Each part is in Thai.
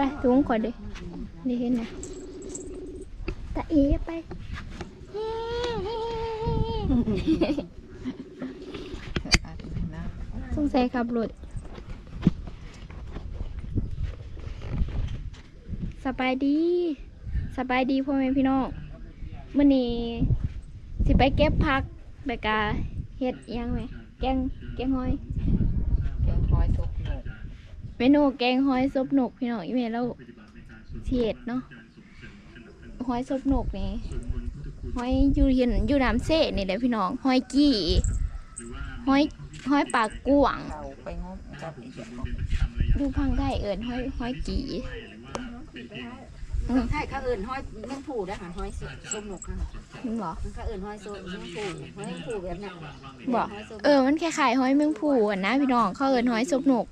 ไปถุงก่อนดินี่เห็นนะตาเอ๋ไปอาจจะนะสงสัยขับรถสบายดีสบายดีพ่อแม่พี่น้องมื่อนี้สิไปเก็บผักไปกาเฮ็ดยังไหมแกงแกงหอย แกงหอยสุกหนก เมนูแกงหอยซุปหนกพี่น้องอีเมลเราสิเฮ็ดเนาะหอยซุปหนกนี่หอยอยู่เห็นอยู่น้ำเสนี่แหละพี่น้องหอยกี้หอยหอยปากกวางเขาไปงบกับอีกอย่างดูพังได้เอิญหอยหอยกี่ใช่เขาเอิ่นห้อยแมงผูได้หาห้อยส้มหนกค่ะมันบอกเขาเอิ่นห้อยส้มแมงผูห้อยแมงผูแบบนั้นบอกห้อยส้มเออมันคล้ายๆหอยแมงผู้อะนะพี่น้องเขาเอิญหอยซบหนก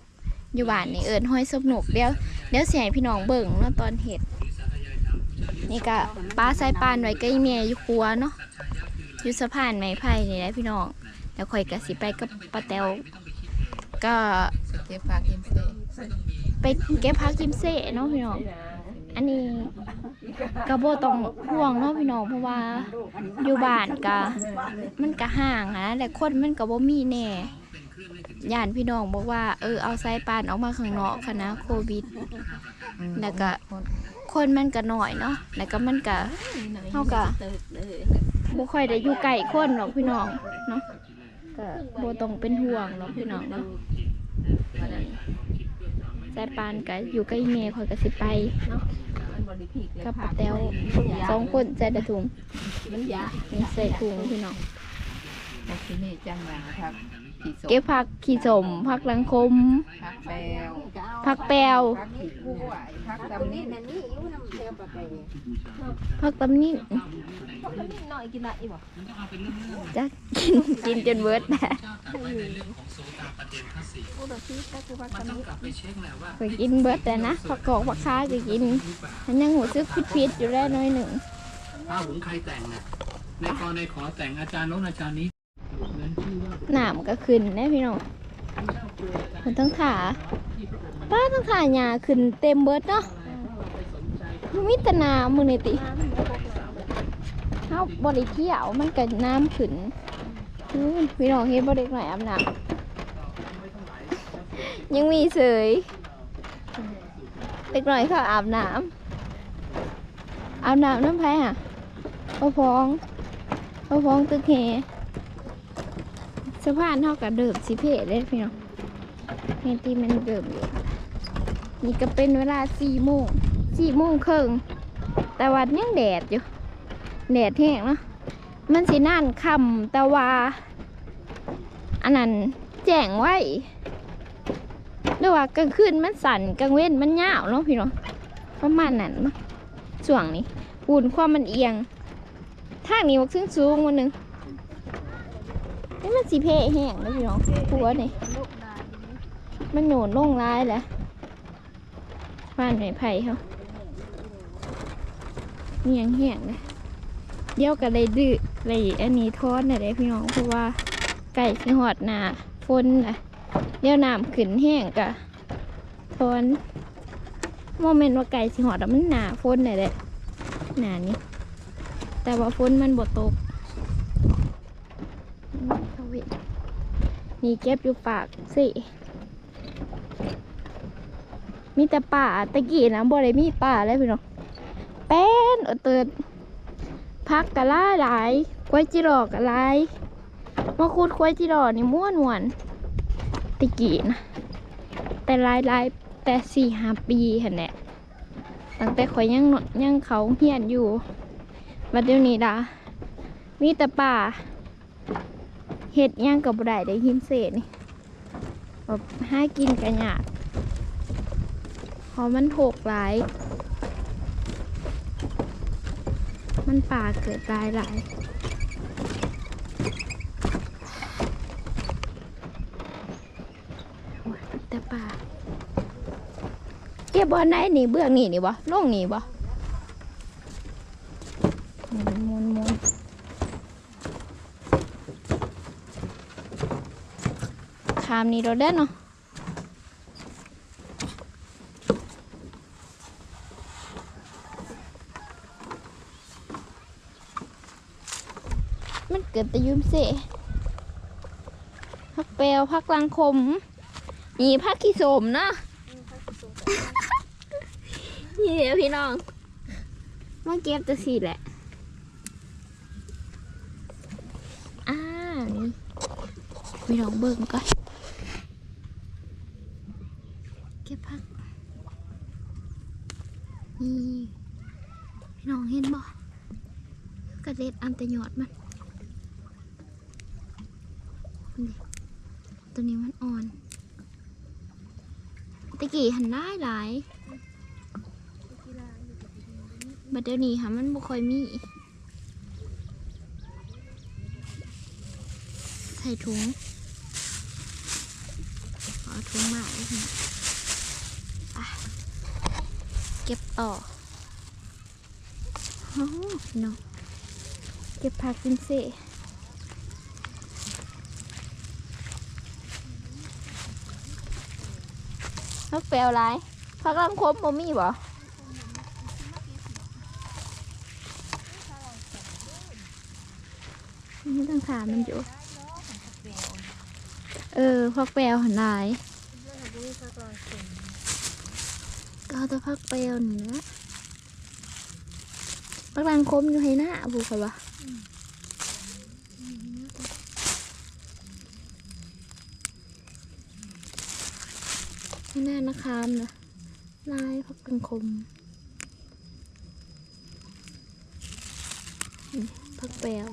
อยู่บ้านนี่เอิญห้อยซบหนกเดี๋ยวเดี๋ยวเสียให้พี่น้องเบิ่งเนาะตอนเห็ดนี่ก็ปลาใส่ปานไว้ใกล้เมียอยู่ครัวเนาะอยู่สะพานไม้ไผ่นี่แหละพี่น้องแล้วข่อยก็สิไปกับป้าแตวก็เจ็บปากกินเซ่ไปเก็บผักกิมเซ่เนาะพี่น้องอันนี้กระโบต้องห่วงเนาะพี่น้องเพราะว่าอยู่บ้านกะมันกะห่างนะแต่คนมันกะบ่มีแน่ ย่านพี่น้องบอกว่า เออเอาสายปานออกมาข้างนอกค่ะนะโควิด แล้วก็คนมันก็น้อยเนาะแล้วก็มันกะเฮากะบ่ค่อยได้อยู่ใกล้คนหรอกพี่น้องเนาะก็บ่ต้องเป็นห่วงหรอกพี่น้องเนาะสายปานก็อยู่ใกล้เมย์ข่อยก็สิไปเนาะกับป้าแตวสองคนใส่แต่ถุงมันยานี่ใส่ถุงพี่น้องบอกที่นี่จังหลังครับ ขี่ศพเก็บผักขี้สมผักลังคมพักแปวผักแปวพักขี้กล้วยพักตำตำนี้นี้นั่นนี่อยู่น้ำเทียมปลาไก่ผักตำนิ่งหน่อยกินได้อีบ่จะกินกินจนเบิดแหละไปกินเบิดแต่นะผักกอกผักค้าก็กินมันยังหัวซึกพิษๆอยู่ได้น้อยหนึ่งถ้าหุงใครแต่งน่ะในกรในขอแต่งอาจารย์โน้นอาจารย์นี้เหมือนชื่อว่า หนามก็ขึ้นแน่พี่น้องมันต้องถ่าป้าต้องถ่าหญ้าขึ้นเต็มเบิร์ดเนาะมิตรนามือนี่ติเฮาบริเที่ยวมันก็น้ำขึ้นพี่น้องเฮ็ดบ่เด็กหน่อยอาบน้ำยังมีเสยเด็กหน่อยเขาอาบน้ำอาบน้ำน้ำไผ่อะพ่อพองพ่อพองตึกเฮ สะพานเท่ากับเดิมสิเพจเลยพี่น้องเฮตีมันเดิมอยู่นี่ก็เป็นเวลาสี่โมงสี่โมงครึ่งแต่วัดยังแดดอยู่ แดดแห้งเนาะมันสิน่านคำแต่ว่า อันนั้นแจ้งไว้หรือว่ากลางคืนมันสั่นกลางเว้นมันยาวเนาะพี่เนาะประมาณนั้นมั้งช่วงนี้ปูนความมันเอียงทางนี้มักซึ่งสูงวันหนึ่ง นี่มันสีเพแห้งเลยพี่เนาะหัวนี่มันโหนนลงร้ายแหละบ้านไม้ไผ่เขานี่ยังแห้งเลยเดี๋ยวก็เลยดื้อเลยอันนี้ทอนอะไรพี่น้องเพราะว่าไก่สิหอดหนาฝนนะเดี๋ยวน้ำขึ้นแห้งกะทอนโมเมนต์ว่าไก่สิหอดมันหนาฝนเลยแหละหนานี้แต่ว่าฝนมันบ่ตกเอาไว้ นี่เก็บอยู่ปากสิ มีแต่ป่าตะกี้นะบ่ได้มีป่าเลยพี่น้องแป้นเอเติดพักกะล่าหลายกล้วยจิรอกะหลายมาคูดกล้วยจิรอนี่ม่วนวนตะกี้นะ แต่หลายหลายแต่สี่ห้าปีเห็นแหละตั้งแต่ข่อยยังยังเขาเฮียนอยู่บัดเดี๋ยวนี้ดามีแต่ป่า เห็ดย่างกับบ่ได้ได้หิมเศษนี่แบบหากินกันยากเพราะมันโถกหลาย มันป่าเกิดตายหลายแต่ป่า เก็บบอลไหนนี่เบื้องนี่นี่บ่ลงนี่บ่ามนี้เราได้เนาะมันเกิดแต่ยุ่มเสพักเปลวพักลังคม นี่พักขี้โสมเนาะนี่เดี๋ยวพี่น้องมันเก็บจะสีแหละอ่านี่ไม่ลองเบิ่งก่อน เก็บพักนี่พี่น้องเห็นบ่กระเด็ดอันแตะยอดมันนี่ตัวนี้มันอ่อนตะกี้หันได้หลายบัดเดี๋ยวนี้ค่ะมันบ่ค่อยมีใส่ถุงเอาถุงมาไว้นี่อะเก็บต่ อโอ้เนาะเก็บผักกินเสพักแปลวไรพักลังคมบ่มีบ่นี่ต้องถามมันอยู่ เออพักแปลวหันาย ก็เอาแต่พักแปลวนี่นะพักลังคมอยู่ให้หน้าบุกวะให้หน้านะครับนะลายพักลังคมพักแปลว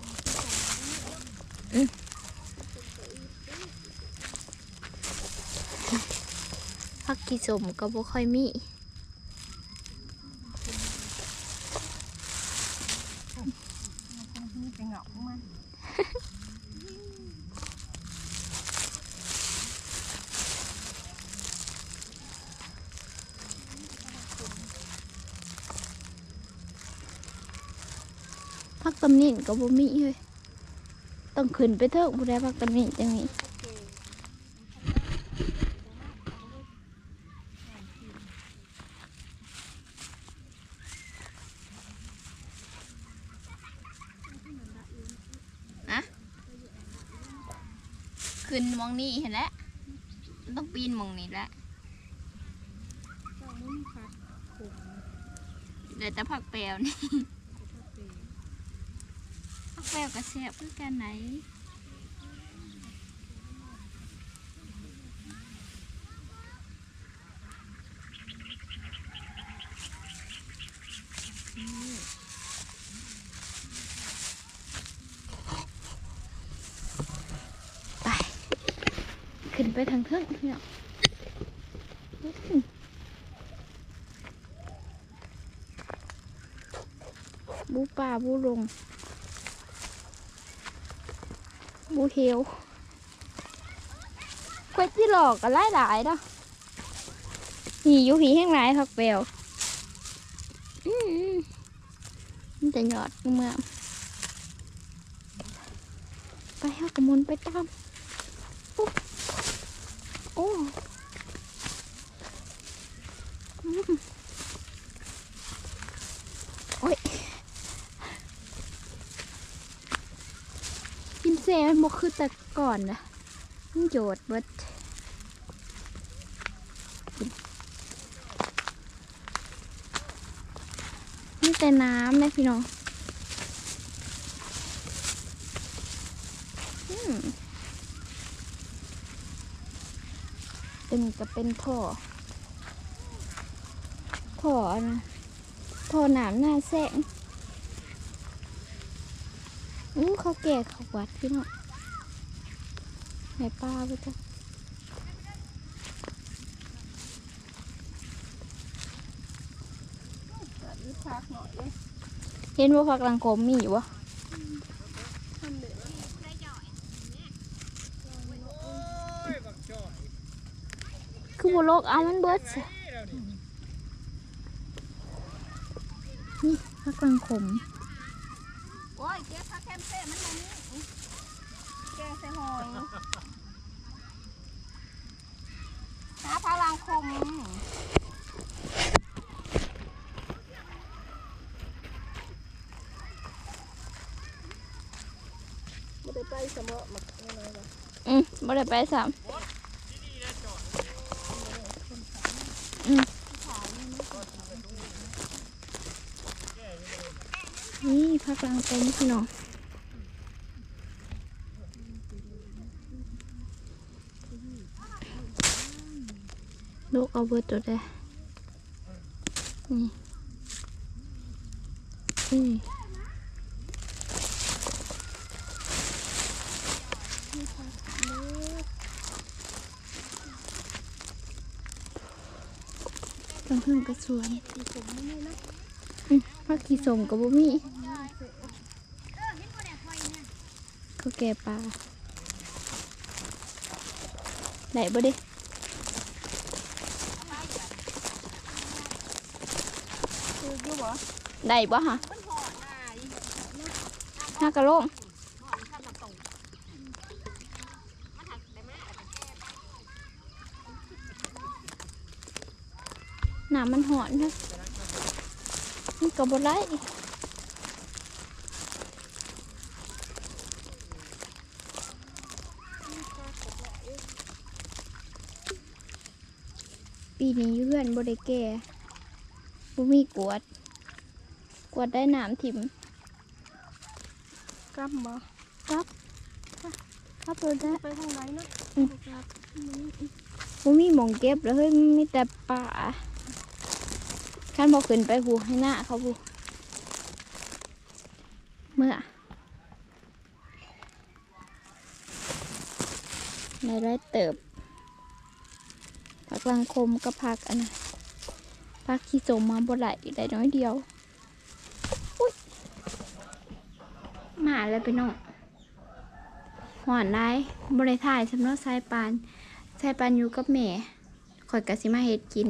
ผักกีสมก็บ่ค่อยมี เป็นเหงาของมัน ผักตำนินก็บ่มีเฮ้ยต้องขึ้นไปเถอะบ่ได้ผักตำนินจังนี้อะขึ้นมองนี่เห็นแล้วมันต้องปีนมองนี่แหละเดี๋ยวจะผักแปลวนี่ผัก แปลวกระแซบคือกันไหนไป ขึ้นไปทางเทิงพี่องอื้อหือบูป่าบูลง บูเฮวกวยที่หลอกกันหลายหลายๆเนาะหีอยู่หีแห้งหลายทักเปลวอืมมันจะหยอดเมื่อไปเอากระมุนไปตามโอ้โอ้อืมโอ้ย กินเซมันบก คือแต่ก่อนนะมันโยดเบิดนี่แต่น้ำนะพี่น้องเป็นก็เป็นท่อ ท่อนนะท่อหนามหน้าแสงอู้เขาแก่เขาวัดพี่น้อง ไหนป้าไปจ้ะพักหน่อยเลยเห็นว่าพักหลังโคมมีอยู่วะคือบัวโลกเอามันเบิดสินี่พักหลังโคมโอ้ยเก็บผักแคมเซ่มันมานี่แก งใส่หอยหาพลังคมสมอมาไม่น้อยบ่อืมบ่ได้ไปสามอืมนี่พักกลางเต็นท์พี่น้อง ลูกเอาเบิดตัวได้นี่นี่ต้องพึ่งกระสวนพักขี่สมกับบุมีเขาแก่ปลาได้บ่เด้ คือยู่บ่ได้บ่ฮะมันหอดหน้าอีห้ากระโลงหอดข้ามมาตรงมันหักได้มากน้ำมันหอนนะนี่ก็บ่ได้ปีนี้เพื่อนบ่ได้แก่ มีกวด กวดได้น้ำถิ่มกลับบ่ครับเลยได้ไปทางไหนนะบ่มีหมองเก็บแล้วเฮ้ยมีแต่ป่าขั้นบ่ขึ้นไปหูให้หน้าเขาหูเมื่อในไรเติบผักลังคมกับผักอันนะ ผักขี้สมมาบ่ไหลได้น้อยเดียวอุ้ยมาแล้วไปน้องหอนได้บริถ่ายสำนักสายปานสายปานอยู่กับแม่ข่อยกะสิมาเฮ็ดกิน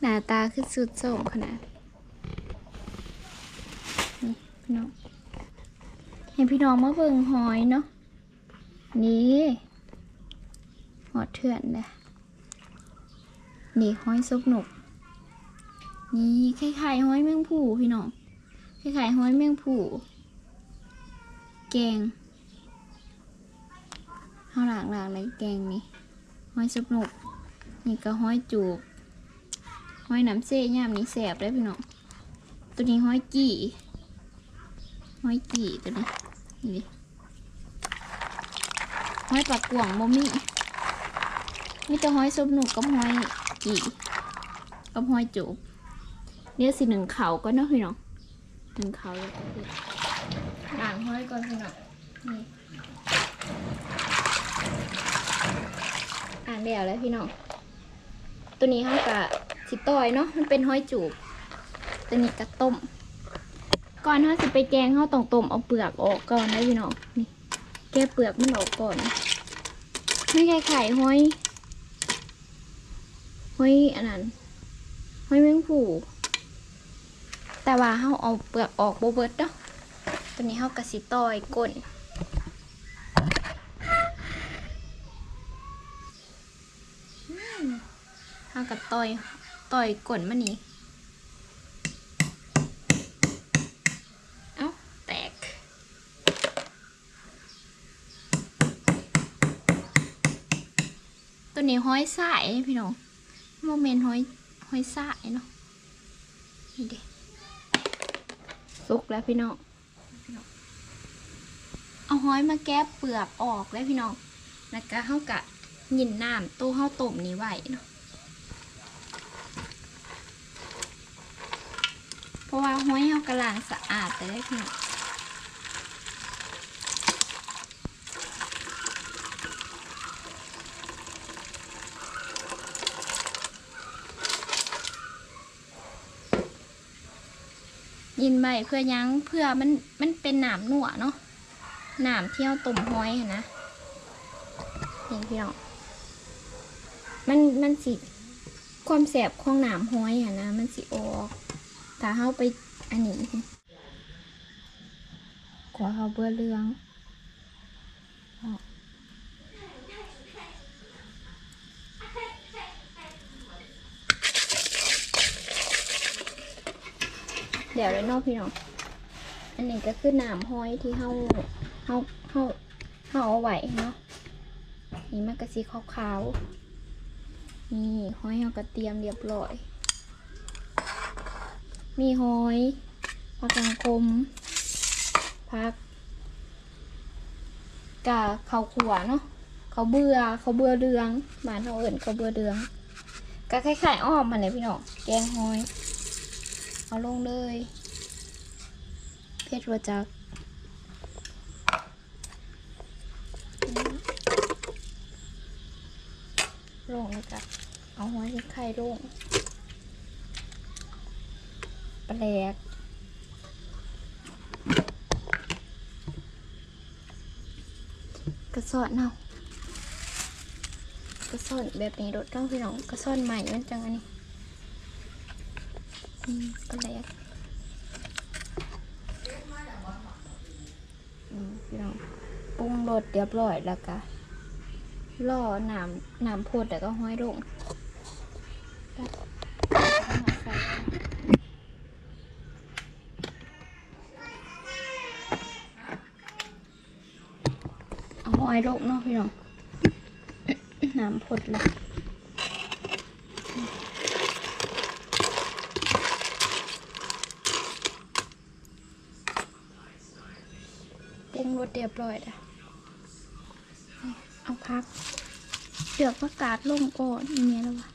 หน้าตาคือสุดโสมขนาดนี่พี่น้องให้พี่น้องมาเบิ่งหอยเนาะนี่หอดเถื่อนเลย นี่หอยซุกหนุกนี่คล้ายๆหอยแมงผู้พี่น้องคล้ายๆหอยแมงผู้แกงเอาหลางหลางๆเลยแกงนี่หอยซุกหนุกนี่ก็หอยจูบหอยน้ำเซ่ย่ามนี้แสบได้พี่น้องตัวนี้หอยกี่หอยกี่ตัวนี้นี่ดิหอยปลากกวงบ่มีมีแต่หอยสมหนุกกับหอย กี่กับหอยจูบเดี๋ยวสิหนึ่งเขาก็เนาะพี่น้องหนึ่งเขาแล้วก็เฮ็ดล้างหอยก่อนพี่น้องนี่อ่างเดียวแล้วพี่น้องตัวนี้เขากะสิต้อยเนาะมันเป็นห้อยจูบตัวนี้กะต้ม ก่อนเขาสิไปแกงเขาต้องต้มเอาเปลือกออกก่อนนะพี่น้องนี่แกะเปลือกมันออกก่อนไม่ใช่ไข่ห้อย ห้อยอันนั้นห้อยแมงผูแต่ว่าเขาเอาเปลือกออกโบเบิร์ดเนาะตัวนี้เขากระสิต้อยก้นห้ากับต่อยต่อยก่นมันนี่เอ้าแตกตัวนี้ห้อยสายพี่น้อง โมเมนต์ห้อยห้อยสายเนาะนี่เด็สุกแล้วพี่น้องเอาห้อยมาแก้เปลือกออกแล้วพี่น้องแล้วก็เข้ากะยินน้ำตู้เข้าต้มนี้ไว้เนาะเพราะว่าห้อยเฮากระลางสะอาดแต่ได้พี่น้อง ยินใบเพื่อยั้งเพื่อมันมันเป็นหนามหนัวเนาะหนามเที่ยวตุ่มห้อยหั้นนะนี่พี่น้องมันมันสิความแสบของหนามห้อยอะนะมันสิออกถ้าเฮาไปอันนี้ขอเฮาเบื่อเรื่อง เดี๋ยวเลยนอกพี่น้อง อันนี้ก็คือน้ำห้อยที่เฮาเฮาเฮาเฮาเอาไว้เนาะ นี่มันก็สีขาวๆ นี่ห้อยเฮาก็เตรียมเรียบร้อย มีหอยผักกังคมผักกะข้าวขัวเนาะข้าเบื่อข้าเบื่อเรืองบ้านเฮาเอิ้นข้าเบื่อเรืองก็คล้ายๆอ้อมมันเลยพี่น้อง แกงหอย เอาลงเลย เพชรวจักลงเลยจ้ะเอาหัวที่ไข่ลง แปลกกระสอนเอากระสอนแบบนี้รถต้องพี่น้องกระสอนใหม่มันจังอันนี้ อืมแลกพี่น้องปรุงรสเรียบร้อยแล้วก็ล่อน้ำน้ำพดแล้วก็ห้อยลงเอาห้อยลงเนาะพี่น้องน้ำพดเลยปรุงรส เรียบร้อยแล้วเอาพักเดือกประกาศลงก่อนอย่างเงี้ยแล้ววะ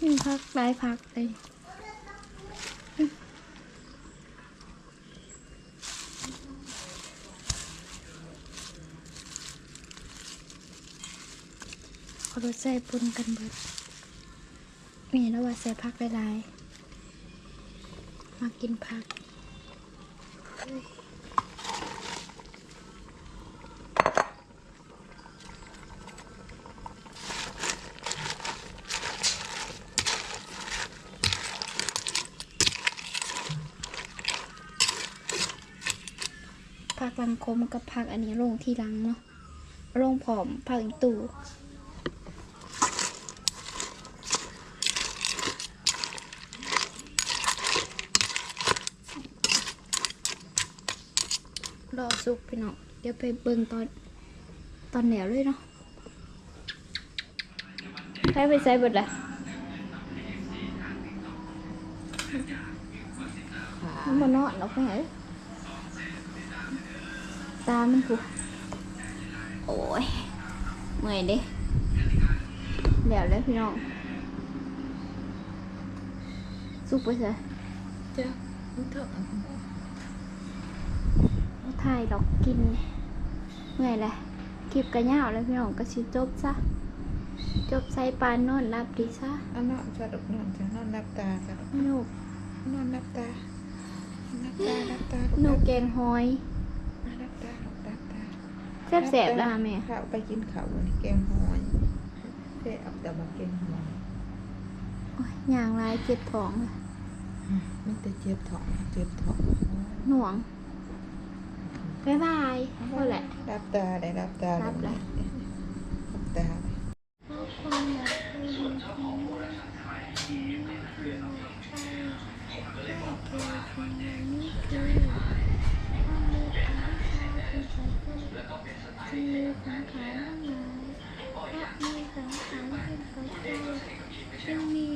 นี่พักหลายพักเลยขอรสใส่ปนกันเบิดมีแล้วว่าใส่พักหลายๆมากินพัก ผักลังคมกับผักอันนี้ลงทีหลังเนาะลงผอมผักอีตู่ รอสุกพี่น้องเดี๋ยวไปเบิ่งตอนตอนแหนวเลยเนาะใครไปใส่เบิดละมันบ่นอนหรอกไปไหนตามันกูโอ้ยเมื่อยดิเดี๋ยวเลยพี่น้องสุกไปเถอะเจ้าลูกเถอะ ถ่ายดอกกินเมื่อยเลยคลิปกระยาวแล้วพี่น้องก็ชิจบซะ จบใส่ปานนอนรับดีซะเอานอนจะดกนอนจะนอนรับตาจะหนูนอนรับตารับตารับตาหนูแกงหอยรับตารับตาแซ่บๆล่ะแม่ข้าวไปกินข้าววันนี้แกงหอยเจ๊เอาแต่มาแกงหอยโอ้ยอย่างไรเจ็บท้องเลยมันแต่เจ็บท้องเจ็บท้องหน่วง บ๊ายบายพอแหละรับตาได้รับตารับเลยรับตาเลยมีบินยา